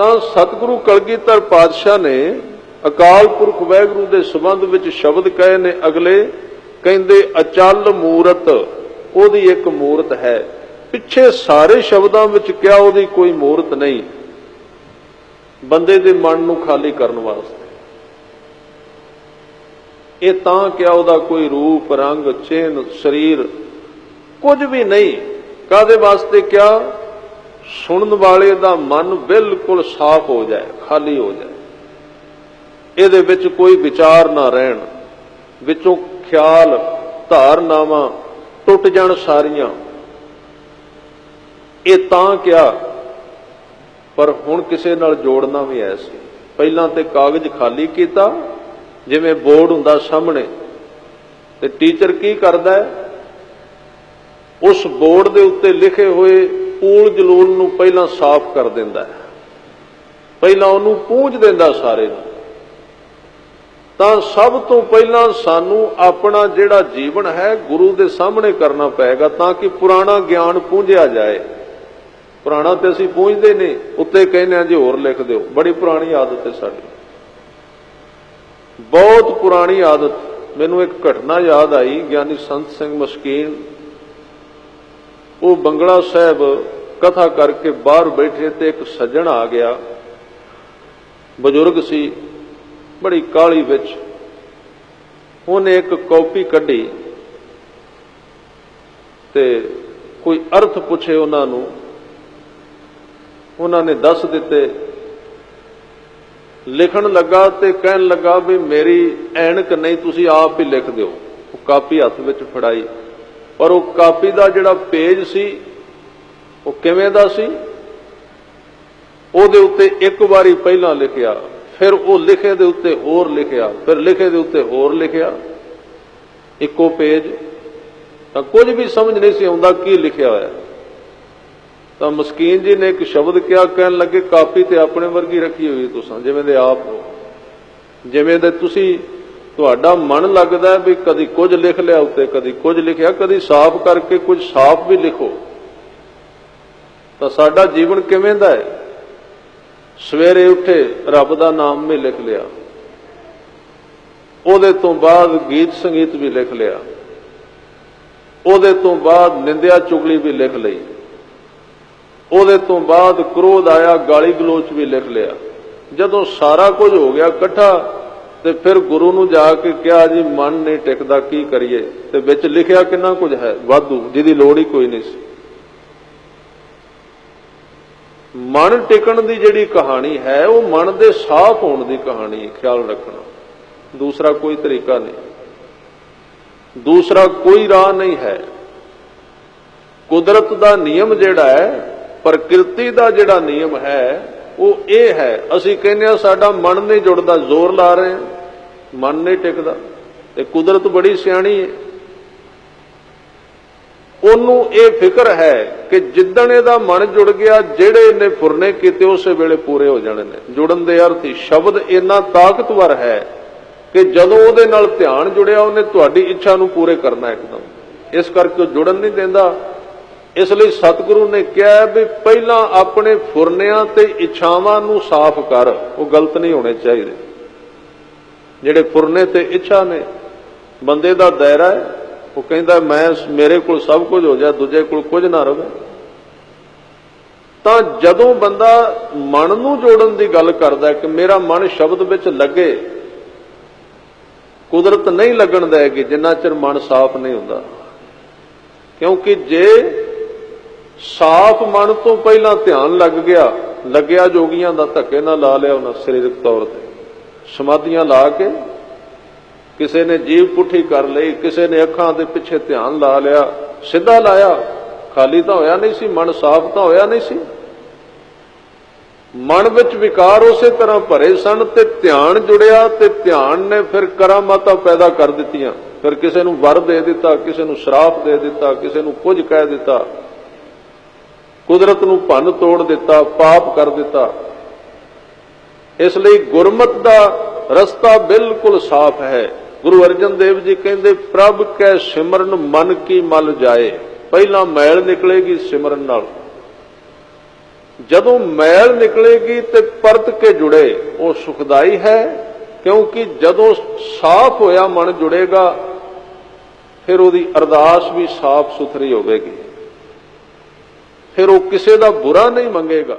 ਤਾਂ ਸਤਿਗੁਰੂ ਕਲਗੀਧਰ ਪਾਤਸ਼ਾਹ ਨੇ ਅਕਾਲ ਪੁਰਖ ਵਾਹਿਗੁਰੂ ਦੇ ਸੰਬੰਧ ਵਿੱਚ ਸ਼ਬਦ ਕਹੇ ਨੇ ਅਗਲੇ, ਕਹਿੰਦੇ, ਅਚਲ ਮੂਰਤ, ਉਹਦੀ ਇੱਕ ਮੂਰਤ ਹੈ। ਪਿੱਛੇ ਸਾਰੇ ਸ਼ਬਦਾਂ ਵਿੱਚ ਕਿਹਾ ਉਹਦੀ ਕੋਈ ਮੂਰਤ ਨਹੀਂ। ਬੰਦੇ ਦੇ ਮਨ ਨੂੰ ਖਾਲੀ ਕਰਨ ਵਾਸਤੇ। ਇਹ ਤਾਂ ਕਿਹਾ ਉਹਦਾ ਕੋਈ ਰੂਪ, ਰੰਗ ਚਿੰਨ ਸਰੀਰ ਕੁਝ ਵੀ ਨਹੀਂ। ਕਾਦੇ ਵਾਸਤੇ ਕਿਹਾ? ਸੁਣਨ ਵਾਲੇ ਦਾ ਮਨ ਬਿਲਕੁਲ ਸਾਫ਼ ਹੋ ਜਾਏ, ਖਾਲੀ ਹੋ ਜਾਏ। ਇਹਦੇ ਵਿੱਚ ਕੋਈ ਵਿਚਾਰ ਨਾ ਰਹਿਣ। ਵਿੱਚੋਂ ਖਿਆਲ, ਧਾਰਨਾਵਾਂ ਟੁੱਟ ਜਾਣ ਸਾਰੀਆਂ। ਇਹ ਤਾਂ ਕਿਹਾ, ਪਰ ਹੁਣ ਕਿਸੇ ਨਾਲ ਜੋੜਨਾ ਵੀ ਐ ਸੀ। ਪਹਿਲਾਂ ਤੇ ਕਾਗਜ਼ ਖਾਲੀ ਕੀਤਾ, ਜਿਵੇਂ ਬੋਰਡ ਹੁੰਦਾ ਸਾਹਮਣੇ। ਤੇ ਟੀਚਰ ਕੀ ਕਰਦਾ ਹੈ? ਉਸ ਬੋਰਡ ਦੇ ਉੱਤੇ ਲਿਖੇ ਹੋਏ ਪੂਲ ਜਲੂਲ ਨੂੰ ਪਹਿਲਾਂ ਸਾਫ਼ ਕਰ ਦਿੰਦਾ ਹੈ। ਪਹਿਲਾਂ ਉਹਨੂੰ ਪੂੰਝ ਦਿੰਦਾ ਸਾਰੇ ਨੂੰ। ਤਾਂ ਸਭ ਤੋਂ ਪਹਿਲਾਂ ਸਾਨੂੰ ਆਪਣਾ ਜਿਹੜਾ ਜੀਵਨ ਹੈ ਗੁਰੂ ਦੇ ਸਾਹਮਣੇ ਕਰਨਾ ਪਏਗਾ ਤਾਂ ਕਿ ਪੁਰਾਣਾ ਗਿਆਨ ਪੂੰਝਿਆ ਜਾਏ। ਪੁਰਾਣਾ ਤੇ ਅਸੀਂ ਪੂੰਝਦੇ ਨੇ ਉੱਤੇ ਕਹਿੰਦੇ ਆ ਜੇ ਹੋਰ ਲਿਖ ਦਿਓ। ਬੜੀ ਪੁਰਾਣੀ ਆਦਤ ਹੈ ਸਾਡੀ। ਬਹੁਤ ਪੁਰਾਣੀ ਆਦਤ। ਮੈਨੂੰ ਇੱਕ ਘਟਨਾ ਯਾਦ ਆਈ, ਗਿਆਨੀ ਸੰਤ ਸਿੰਘ ਮਸਕੀਨ ਉਹ ਬੰਗਲਾ ਸਾਹਿਬ ਕਥਾ ਕਰਕੇ ਬਾਹਰ ਬੈਠੇ ਤੇ ਇੱਕ ਸੱਜਣ ਆ ਗਿਆ। ਬਜ਼ੁਰਗ ਸੀ, ਬੜੀ ਕਾਲੀ ਵਿੱਚ। ਉਹਨੇ ਇੱਕ ਕਾਪੀ ਕੱਢੀ ਤੇ ਕੋਈ ਅਰਥ ਪੁੱਛੇ ਉਹਨਾਂ ਨੂੰ। ਉਹਨਾਂ ਨੇ ਦੱਸ ਦਿੱਤੇ, ਲਿਖਣ ਲੱਗਾ ਤੇ ਕਹਿਣ ਲੱਗਾ ਵੀ ਮੇਰੀ ਐਨਕ ਨਹੀਂ, ਤੁਸੀਂ ਆਪ ਹੀ ਲਿਖ ਦਿਓ। ਉਹ ਕਾਪੀ ਹੱਥ ਵਿੱਚ ਫੜਾਈ। ਪਰ ਉਹ ਕਾਪੀ ਦਾ ਜਿਹੜਾ ਪੇਜ ਸੀ, ਉਹ ਕਿਵੇਂ ਦਾ ਸੀ? ਉਹਦੇ ਉੱਤੇ ਇੱਕ ਵਾਰੀ ਪਹਿਲਾਂ ਲਿਖਿਆ, ਫਿਰ ਉਹ ਲਿਖੇ ਦੇ ਉੱਤੇ ਹੋਰ ਲਿਖਿਆ, ਫਿਰ ਲਿਖੇ ਦੇ ਉੱਤੇ ਹੋਰ ਲਿਖਿਆ। ਇੱਕੋ ਪੇਜ। ਤਾਂ ਕੁਝ ਵੀ ਸਮਝ ਨਹੀਂ ਸੀ ਆਉਂਦਾ ਕੀ ਲਿਖਿਆ ਹੋਇਆ। ਤਾਂ ਮਸਕੀਨ ਜੀ ਨੇ ਇੱਕ ਸ਼ਬਦ ਕਿਹਾ, ਕਹਿਣ ਲੱਗੇ, ਕਾਪੀ ਤੇ ਆਪਣੇ ਵਰਗੀ ਰੱਖੀ ਹੋਈ ਤੁਸੀਂ, ਜਿਵੇਂ ਦੇ ਆਪ ਹੋ। ਜਿਵੇਂ ਦੇ ਤੁਸੀਂ ਤੁਹਾਡਾ ਮਨ ਲੱਗਦਾ ਵੀ ਕਦੀ ਕੁਝ ਲਿਖ ਲਿਆ ਉੱਤੇ, ਕਦੀ ਕੁਝ ਲਿਖਿਆ, ਕਦੀ ਸਾਫ਼ ਕਰਕੇ ਕੁਝ ਸਾਫ਼ ਵੀ ਲਿਖੋ। ਤਾਂ ਸਾਡਾ ਜੀਵਨ ਕਿਵੇਂ ਦਾ ਹੈ? ਸਵੇਰੇ ਉੱਠੇ ਰੱਬ ਦਾ ਨਾਮ ਵੀ ਲਿਖ ਲਿਆ। ਉਹਦੇ ਤੋਂ ਬਾਅਦ ਗੀਤ ਸੰਗੀਤ ਵੀ ਲਿਖ ਲਿਆ। ਉਹਦੇ ਤੋਂ ਬਾਅਦ ਨਿੰਦਿਆ ਚੁਗਲੀ ਵੀ ਲਿਖ ਲਈ। ਉਹਦੇ ਤੋਂ ਬਾਅਦ ਕ੍ਰੋਧ ਆਇਆ ਗਾਲੀ ਗਲੋਚ ਵੀ ਲਿਖ ਲਿਆ। ਜਦੋਂ ਸਾਰਾ ਕੁਝ ਹੋ ਗਿਆ, ਇਕੱਠਾ ਤੇ ਫਿਰ ਗੁਰੂ ਨੂੰ ਜਾ ਕੇ ਕਿਹਾ ਜੀ, ਮਨ ਨਹੀਂ ਟਿਕਦਾ, ਕੀ ਕਰੀਏ? ਤੇ ਵਿੱਚ ਲਿਖਿਆ ਕਿੰਨਾ ਕੁਝ ਹੈ, ਵਾਧੂ, ਜਿਹਦੀ ਲੋੜ ਹੀ ਕੋਈ ਨਹੀਂ ਸੀ। ਮਨ ਟਿਕਣ ਦੀ ਜਿਹੜੀ ਕਹਾਣੀ ਹੈ, ਉਹ ਮਨ ਦੇ ਸਾਫ਼ ਹੋਣ ਦੀ ਕਹਾਣੀ ਹੈ, ਖਿਆਲ ਰੱਖਣਾ। ਦੂਸਰਾ ਕੋਈ ਤਰੀਕਾ ਨਹੀਂ। ਦੂਸਰਾ ਕੋਈ ਰਾਹ ਨਹੀਂ ਹੈ। ਕੁਦਰਤ ਦਾ ਨਿਯਮ ਜਿਹੜਾ ਹੈ, ਪ੍ਰਕਿਰਤੀ ਦਾ ਜਿਹੜਾ ਨਿਯਮ ਹੈ ਉਹ ਇਹ ਹੈ, ਅਸੀਂ ਕਹਿੰਦੇ ਆ ਸਾਡਾ ਮਨ ਨਹੀਂ ਜੁੜਦਾ, ਜ਼ੋਰ ਲਾ ਰਹੇ ਹਾਂ। ਮਨ ਨਹੀਂ ਟਿਕਦਾ। ਤੇ ਕੁਦਰਤ ਬੜੀ ਸਿਆਣੀ ਹੈ। ਉਹਨੂੰ ਇਹ ਫਿਕਰ ਹੈ ਕਿ ਜਿੱਦਣ ਇਹਦਾ ਮਨ ਜੁੜ ਗਿਆ, ਜਿਹੜੇ ਇਹਨੇ ਫੁਰਨੇ ਕੀਤੇ ਉਸੇ ਵੇਲੇ ਪੂਰੇ ਹੋ ਜਾਣੇ ਨੇ। ਜੁੜਨ ਦੇ ਅਰਥ ਹੀ ਸ਼ਬਦ ਇੰਨਾ ਤਾਕਤਵਰ ਹੈ ਕਿ ਜਦੋਂ ਉਹਦੇ ਨਾਲ ਧਿਆਨ ਜੁੜਿਆ, ਉਹਨੇ ਤੁਹਾਡੀ ਇੱਛਾ ਨੂੰ ਪੂਰੇ ਕਰਨਾ ਇੱਕਦਮ। ਇਸ ਕਰਕੇ ਉਹ ਜੁੜਨ ਨਹੀਂ ਦਿੰਦਾ। ਇਸ ਲਈ ਸਤਿਗੁਰੂ ਨੇ ਕਿਹਾ ਵੀ ਪਹਿਲਾਂ ਆਪਣੇ ਫੁਰਨਿਆਂ ਤੇ ਇੱਛਾਵਾਂ ਨੂੰ ਸਾਫ਼ ਕਰ। ਉਹ ਗਲਤ ਨਹੀਂ ਹੋਣੇ ਚਾਹੀਦੇ। ਜਿਹੜੇ ਫੁਰਨੇ ਤੇ ਇੱਛਾ ਨੇ, ਬੰਦੇ ਦਾ ਦਾਇਰਾ ਹੈ। ਉਹ ਕਹਿੰਦਾ, ਮੈਂ ਮੇਰੇ ਕੋਲ ਸਭ ਕੁਝ ਹੋ ਜਾ, ਦੂਜੇ ਕੋਲ ਕੁਝ ਨਾ ਰਵੇ। ਤਾਂ ਜਦੋਂ ਬੰਦਾ ਮਨ ਨੂੰ ਜੋੜਨ ਦੀ ਗੱਲ ਕਰਦਾ ਕਿ ਮੇਰਾ ਮਨ ਸ਼ਬਦ ਵਿੱਚ ਲੱਗੇ, ਕੁਦਰਤ ਨਹੀਂ ਲੱਗਣ ਦੇਗੀ, ਜਿੰਨਾ ਚਿਰ ਮਨ ਸਾਫ਼ ਨਹੀਂ ਹੁੰਦਾ। ਕਿਉਂਕਿ ਜੇ ਸਾਫ਼ ਮਨ ਤੋਂ ਪਹਿਲਾਂ ਧਿਆਨ ਲੱਗ ਗਿਆ, ਲੱਗਿਆ ਜੋਗੀਆਂ ਦਾ ਧੱਕੇ ਨਾਲ ਲਾ ਲਿਆ ਉਹਨਾਂ ਸਰੀਰਕ ਤੌਰ ਤੇ। ਸਮਾਧੀਆਂ ਲਾ ਕੇ ਕਿਸੇ ਨੇ ਜੀਵ ਪੁੱਠੀ ਕਰ ਲਈ, ਕਿਸੇ ਨੇ ਅੱਖਾਂ ਦੇ ਪਿੱਛੇ ਧਿਆਨ ਲਾ ਲਿਆ, ਸਿੱਧਾ ਲਾਇਆ, ਖਾਲੀ ਤਾਂ ਹੋਇਆ ਨਹੀਂ ਸੀ ਮਨ ਸਾਫ਼ ਤਾਂ ਹੋਇਆ ਨਹੀਂ ਸੀ। ਮਨ ਵਿੱਚ ਵਿਕਾਰ ਉਸੇ ਤਰ੍ਹਾਂ ਭਰੇ ਸਨ ਤੇ ਧਿਆਨ ਜੁੜਿਆ ਤੇ ਧਿਆਨ ਨੇ ਫਿਰ ਕਰਾਮਾਤਾਂ ਪੈਦਾ ਕਰ ਦਿੱਤੀਆਂ। ਫਿਰ ਕਿਸੇ ਨੂੰ ਵਰ ਦੇ ਦਿੱਤਾ, ਕਿਸੇ ਨੂੰ ਸ਼ਰਾਪ ਦੇ ਦਿੱਤਾ, ਕਿਸੇ ਨੂੰ ਕੁਝ ਕਹਿ ਦਿੱਤਾ। ਕੁਦਰਤ ਨੂੰ ਭੰਨ ਤੋੜ ਦਿੱਤਾ, ਪਾਪ ਕਰ ਦਿੱਤਾ। ਇਸ ਲਈ ਗੁਰਮਤ ਦਾ ਰਸਤਾ ਬਿਲਕੁਲ ਸਾਫ਼ ਹੈ। ਗੁਰੂ ਅਰਜਨ ਦੇਵ ਜੀ ਕਹਿੰਦੇ, ਪ੍ਰਭ ਕੈ ਸਿਮਰਨ ਮਨ ਕੀ ਮਲ ਜਾਏ। ਪਹਿਲਾਂ ਮੈਲ ਨਿਕਲੇਗੀ ਸਿਮਰਨ ਨਾਲ। ਜਦੋਂ ਮੈਲ ਨਿਕਲੇਗੀ ਤੇ ਪਰਤ ਕੇ ਜੁੜੇ, ਉਹ ਸੁਖਦਾਈ ਹੈ, ਕਿਉਂਕਿ ਜਦੋਂ ਸਾਫ਼ ਹੋਇਆ ਮਨ ਜੁੜੇਗਾ, ਫਿਰ ਉਹਦੀ ਅਰਦਾਸ ਵੀ ਸਾਫ਼ ਸੁਥਰੀ ਹੋਵੇਗੀ। ਫਿਰ ਉਹ ਕਿਸੇ ਦਾ ਬੁਰਾ ਨਹੀਂ ਮੰਗੇਗਾ।